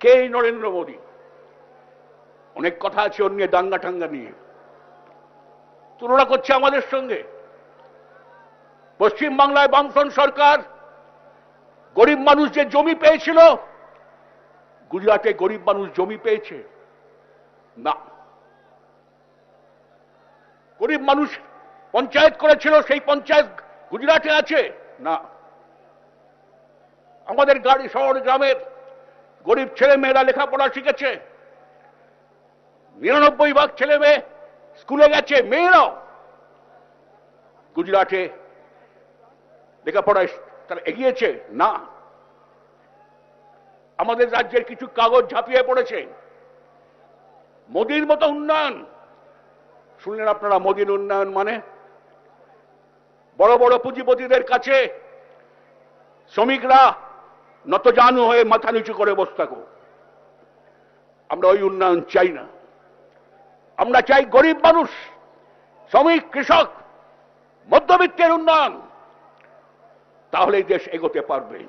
কে এই নরেন্দ্র মোদী? অনেক কথা আছে অন্য দাঙ্গা টাঙ্গা নিয়ে। তুলনা করছে আমাদের সঙ্গে। পশ্চিম বাংলায় বামফ্রন্ট সরকার গরিব মানুষ যে জমি পেয়েছিল, গুজরাটে গরিব মানুষ জমি পেয়েছে। না। গরিব মানুষ পঞ্চায়েত করেছিল, সেই পঞ্চায়েত গুজরাটে আছে। না। আমাদের গাড়ি শহর গ্রামের গরিব ছেলে মেয়েরা লেখাপড়া শিখেছে। নিরানব্বই ভাগ ছেলে মেয়ে স্কুলে গেছে, মেয়েরাও। গুজরাটে লেখাপড়ায় তারা এগিয়েছে? না। আমাদের রাজ্যের কিছু কাগজ ঝাঁপিয়ে পড়েছে। মোদির মতো উন্নয়ন। শুনলেন আপনারা মোদির উন্নয়ন মানে? বড় বড় পুঁজিপতিদের কাছে শ্রমিকরা নতজানু হয়ে মাথা নিচু করে বসে থাকো। আমরা ওই উন্নয়ন চাই না। আমরা চাই গরিব মানুষ, শ্রমিক, কৃষক, মধ্যবিত্তের উন্নয়ন। তাহলে দেশ এগোতে পারবে।